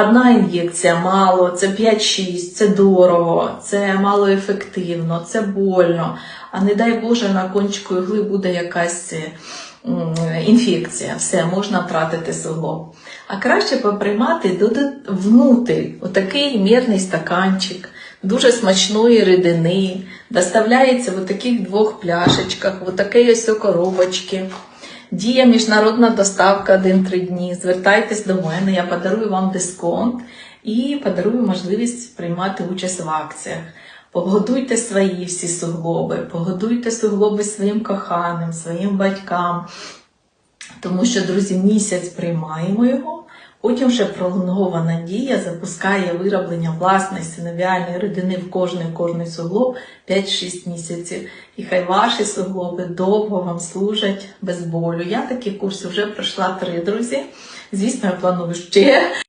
Одна ін'єкція мало, це 5-6, це дорого, це малоефективно, це больно. А не дай Боже, на кончику ігли буде якась е, інфекція. Все, можна втратити суглоб. А краще поприймати внутрі отакий мірний стаканчик дуже смачної рідини, доставляється в таких двох пляшечках, в такій ось коробочці. Діє міжнародна доставка 1-3 дні. Звертайтесь до мене, я подарую вам дисконт і подарую можливість приймати участь в акціях. Погодуйте свої всі суглоби, погодуйте суглоби своїм коханим, своїм батькам. Тому що, друзі, місяць приймаємо його, потім вже пролонгована дія запускає вироблення власної синовіальної родини в кожне кожний суглоб 5-6 місяців. І хай ваші суглоби довго вам служать без болю. Я такі курси вже пройшла три, друзі. Звісно, я планую ще.